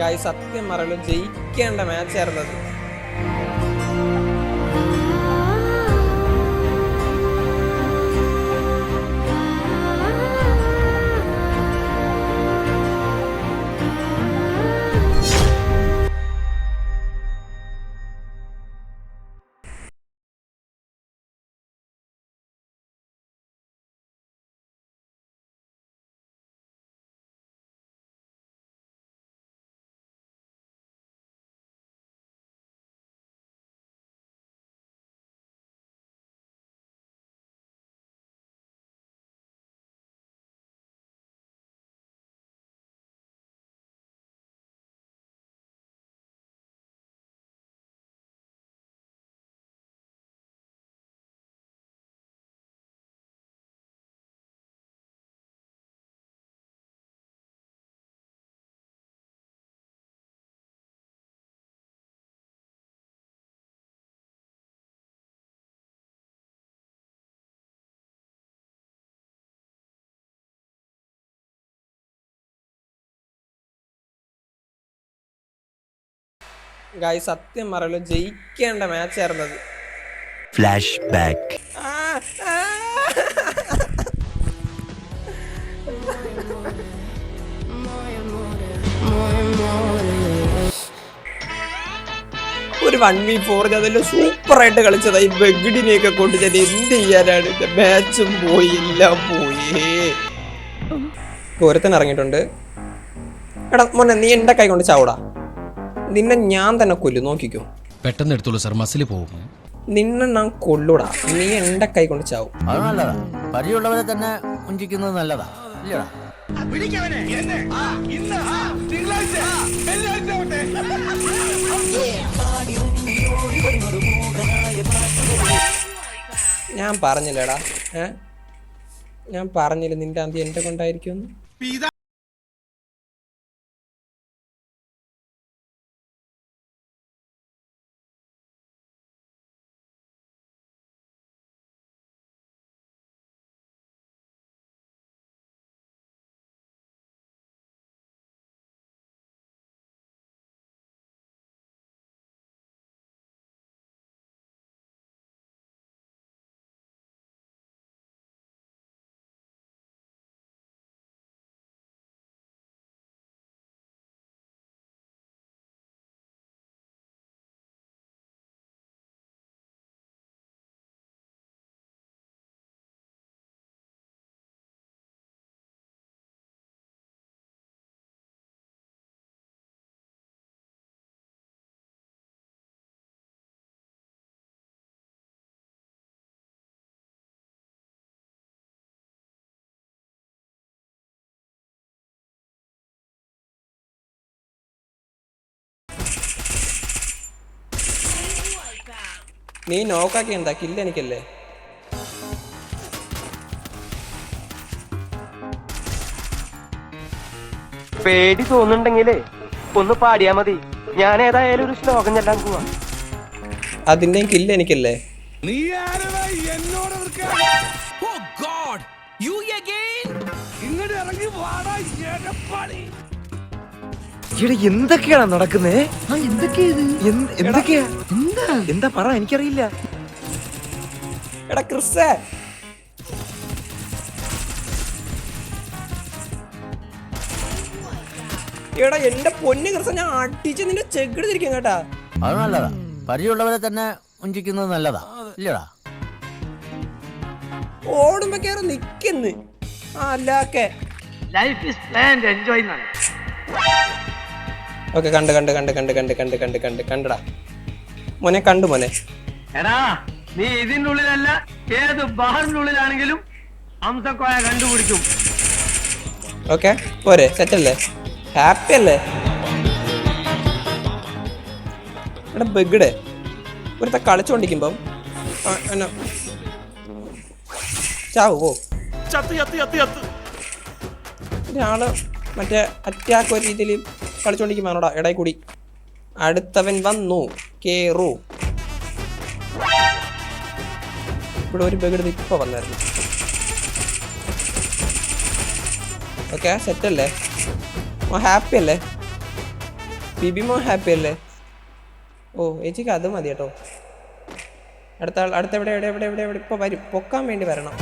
Guys സത്യം പറയുള്ളൂ ജയിക്കേണ്ട മാച്ചായിരുന്നത് ഗായ് സത്യം പറയല്ലോ ജയിക്കേണ്ട മാച്ച് ആയിരുന്നത്. Flash back. ഒരു വൺ വി ഫോർ അതെല്ലാം സൂപ്പറായിട്ട് കളിച്ചതാ. ഈ ബെഗിഡിനെയൊക്കെ കൊണ്ട് ഞാൻ എന്ത് ചെയ്യാനാണ്? മാച്ചും പോയി എല്ലാം പോയേ. ഒരുത്തൻ ഇറങ്ങിയിട്ടുണ്ട്. എടാ മോനെ നീ എന്റെ കൈ കൊണ്ട് ചാവൂടാ. നിന്നെ ഞാൻ തന്നെ കൊല്ലു. നോക്കിക്കോ. പെട്ടെന്ന് എടുത്തോളൂ സർ മസിൽ പോകും നിന്നെ ഞാൻ കൊല്ലൂടാ. നീ എന്റെ കൈ കൊണ്ട് ചാവും. അത് നല്ലതാ. പരിചയമുള്ളവരെ തന്നെ ഉഞ്ചിക്കുന്നത് നല്ലതാ. ഇല്ലടാ. ഞാൻ പറഞ്ഞില്ലടാ. ഏ? ഞാൻ പറഞ്ഞില്ല നിന്റെ അന്തി എന്റെ കൊണ്ടായിരിക്കും നീ നോക്കാക്കി എന്താ? കില്ല എനിക്കല്ലേ? പേടി തോന്നുന്നുണ്ടെങ്കിലേ ഒന്ന് പാടിയാ മതി. ഞാൻ ഏതായാലും ഒരു ശ്ലോകം ചെല്ലാൻ പോവാ. അതിന്റെയും കില്ല എനിക്കല്ലേ? ഇവിടെ എന്തൊക്കെയാണ് നടക്കുന്നേ? എന്തൊക്കെയാ എന്താ പറ എനിക്കറിയില്ല. എടാ ക്രിസ്സേ. എടാ എന്റെ പൊന്ന് ക്രിസ്സ ഞാൻ അടിച്ച് നിന്റെ ചെക്കെടുത്തിരിക്കും കേട്ടാ. അത് നല്ലതാ. പരിചയമുള്ളവരെ തന്നെ ഉഞ്ചിക്കുന്നത് നല്ലതാ. ഇല്ലടാ. ഓടുമ്പോ കയറി നിക്കുന്നു അല്ലാക്കെ. Life is planned enjoy okay കണ്ട് കണ്ട് കണ്ട് കണ്ട് കണ്ട് കണ്ട് കണ്ട് കണ്ട് കണ്ടടാ. മോനെ കണ്ടു മോനെ. എടാ നീ ഇതിന്റെ ഉള്ളിലല്ല ഏത് ബാറിനുള്ളിലാണെങ്കിലും ഉള്ളിലാണെങ്കിലും ഹംസക്കോയ കണ്ടുപിടിക്കും. ഓക്കെ പോരെ സെറ്റ് അല്ലേ ഹാപ്പി അല്ലേ? എടാ ബെഗിടെ ഒരുത്ത കളിച്ചോണ്ടിരിക്കുമ്പം ആ, എന്നാ ചാവോ? ഒരാൾ മറ്റേ അറ്റാക്ക് ഒരു രീതിയിൽ കളിച്ചോണ്ടിരിക്കുമ്പോടാ ഇടയിൽ കൂടി. അടുത്തവൻ വന്നു. കേറു. ഇവിടെ ഒരു ബെഗിട് ഇപ്പൊ വന്നായിരുന്നു. ഓക്കെ സെറ്റ് അല്ലേ ഓ ഹാപ്പി അല്ലേ? ബിബി മോ ഹാപ്പി അല്ലേ? ഓ ചേച്ചിക്ക് അത് മതി കേട്ടോ അടുത്ത ആൾ അടുത്ത എവിടെ എവിടെ എവിടെ എവിടെ? ഇപ്പോൾ വരും. പൊക്കാൻ വേണ്ടി വരണം.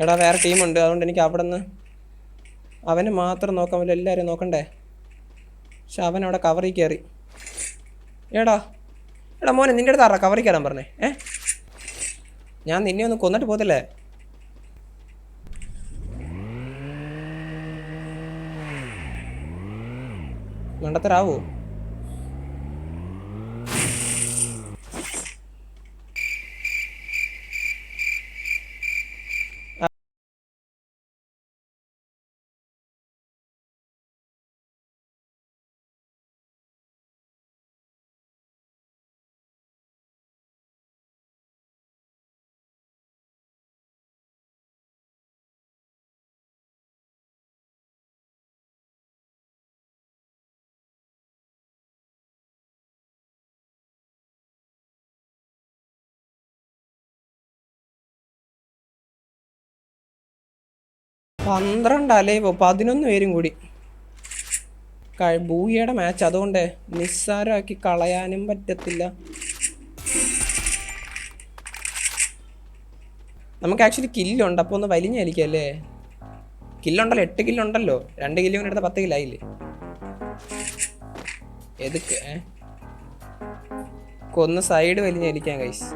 എടാ വേറെ ടീമുണ്ട്. അതുകൊണ്ട് എനിക്ക് അവിടെ നിന്ന് അവനെ മാത്രം നോക്കാൻ പറ്റില്ല. എല്ലാവരും നോക്കണ്ടേ? പക്ഷെ അവൻ അവിടെ കവറിൽ കയറി. എടാ എടാ മോനെ നിന്റെ അടുത്ത് ആറാ കവറിൽ കയറാൻ പറഞ്ഞേ? ഏ? ഞാൻ നിന്നെ ഒന്ന് കൊന്നിട്ട് പോകത്തില്ലേ? മണ്ടത്തരാവോ പന്ത്രണ്ട് അലൈവോ പതിനൊന്ന് പേരും കൂടി. ബൂയയുടെ മാച്ച് അതുകൊണ്ട് നിസ്സാരമാക്കി കളയാനും പറ്റത്തില്ല. നമുക്ക് ആക്ച്വലി കില്ലുണ്ട് അപ്പോൾ ഒന്ന് വലിഞ്ഞായിരിക്കല്ലേ കില്ലുണ്ടല്ലോ എട്ട് കില്ലുണ്ടല്ലോ രണ്ട് കില്ലും എടുത്ത പത്ത് കില്ലായില്ലേ എതുക്ക് ഏ? കൊന്ന് സൈഡ് വലിഞ്ഞായിരിക്കാം കൈസ്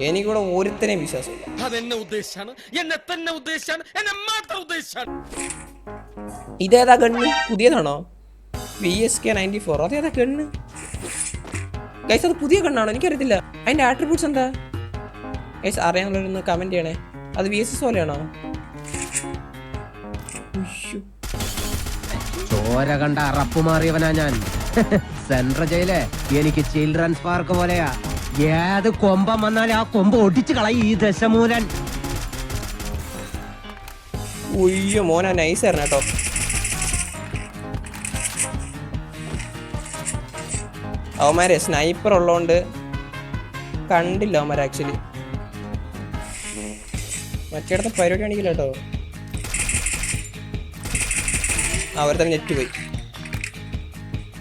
എനിക്കിവിടെ ഒരുത്തനെയും വിശ്വാസമില്ല. അതെന്നെ ഉദ്ദേശാണ്? എന്നെ തന്നെ എന്നെ മാത്രം ഉദ്ദേശാണ്? ഇതേതാ കണ്ണ് പുതിയതാണോ? V S K ninety four അതേതാ കണ്ണ് ഗൈസ് അത് പുതിയ കണ്ണാണോ എനിക്കറിയത്തില്ല. അതിന്റെ ആട്രിബ്യൂട്ട്സ് എന്താ? ഗൈസ് അറിയാനുള്ളവരൊന്ന് കമന്റ് ചെയ്യണേ. അത് വി എസ് എസ് പോലെയാണോ? ചോര കണ്ട അറപ്പ് മാറിയവനാ ഞാൻ. സെൻട്രൽ ജയിലേ. എനിക്ക് ചിൽഡ്രൻസ് പാർക്ക് പോലെയാ. ഏത് കൊമ്പം വന്നാൽ ആ കൊമ്പ് ഒടിച്ചു കളയും ഈ ദശമൂലൻ. ഉയ്യോ മോന നൈസ് കേട്ടോ. അവന്മാരെ സ്നൈപ്പർ ഉള്ളോണ്ട് കണ്ടില്ല അവന്മാർ ആക്ച്വലി മറ്റേടത്തെ പരിപാടി കാണിക്കില്ല കേട്ടോ. അവരുടെ നെറ്റ് പോയി.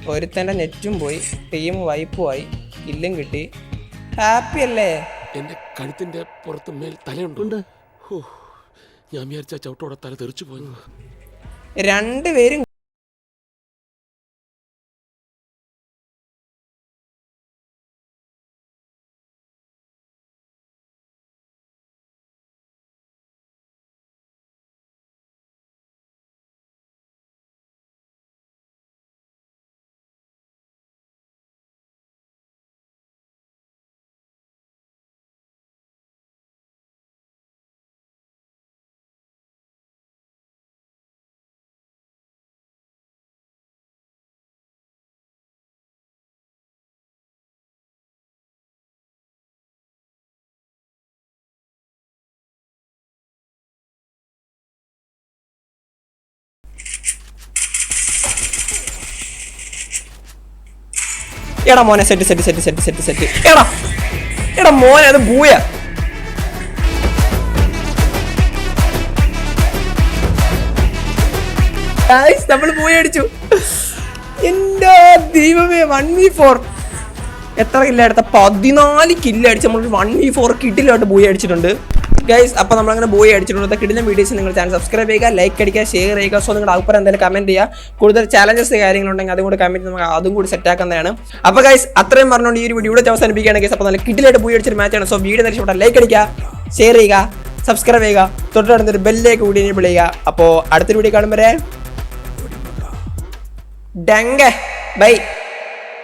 ഒരുത്തന്റെ നെറ്റും പോയി. ടീം വൈപ്പുമായി ഇല്ലും കിട്ടി. ഹാപ്പി അല്ലേ? എന്റെ കഴുത്തിന്റെ പുറത്ത് മേൽ തലയുണ്ട്. ഹോ, ഞാൻ വിചാരിച്ച ചവിട്ടോടെ തല തെറിച്ചു പോയി രണ്ടുപേരും എടാ മോനെ set set set set set set. എടാ എടാ മോനെ അത് ഭൂയ നമ്മൾ ഭൂയ ദൈവമേ വൺ വി ഫോർ എത്ര കില്ല എടുത്ത? പതിനാല് കില്ല അടിച്ച് നമ്മൾ വൺ വി ഫോർ കിട്ടിലോട്ട് പോയി അടിച്ചിട്ടുണ്ട്. ഗൈസ് അപ്പോൾ നമ്മളങ്ങനെ ബോയ് അടിച്ചിട്ടുണ്ട്. കിടുന്ന വീഡിയോസ് നിങ്ങൾ ചാനൽ സബ്സ്ക്രൈബ് ചെയ്യുക ലൈക്ക് അടിക്കുക ഷെയർ ചെയ്യുക. സോ നിങ്ങളുടെ അഭിപ്രായം എന്തായാലും കമന്റ് ചെയ്യുക. കൂടുതൽ ചാലഞ്ചസ് കാര്യങ്ങളുണ്ടെങ്കിൽ അതും കൂടി കമന്റ് നമുക്ക് അതും കൂടി സെറ്റ് ആക്കുന്നതാണ്. അപ്പോൾ ഗൈസ് അത്രയും പറഞ്ഞുകൊണ്ട് ഈ ഒരു വീഡിയോ ഇവിടെ അവസാനിപ്പിക്കുകയാണ്. ഗൈസ് അപ്പോൾ നല്ല കിഡിലായിട്ട് ബൂയി അടിച്ചൊരു മാച്ചാണ് സോ വീഡിയോ ഇഷ്ടപ്പെട്ട ലൈക്ക് അടിക്കുക ഷെയർ ചെയ്യുക സബ്സ്ക്രൈബ് ചെയ്യുക. തൊട്ടടുത്തൊരു ബെല്ലേക്ക് കൂടി എനേബിൾ ചെയ്യുക. അപ്പോൾ അടുത്തൊരു വീഡിയോ കാണുമ്പോൾ ഡങ്ക ബൈ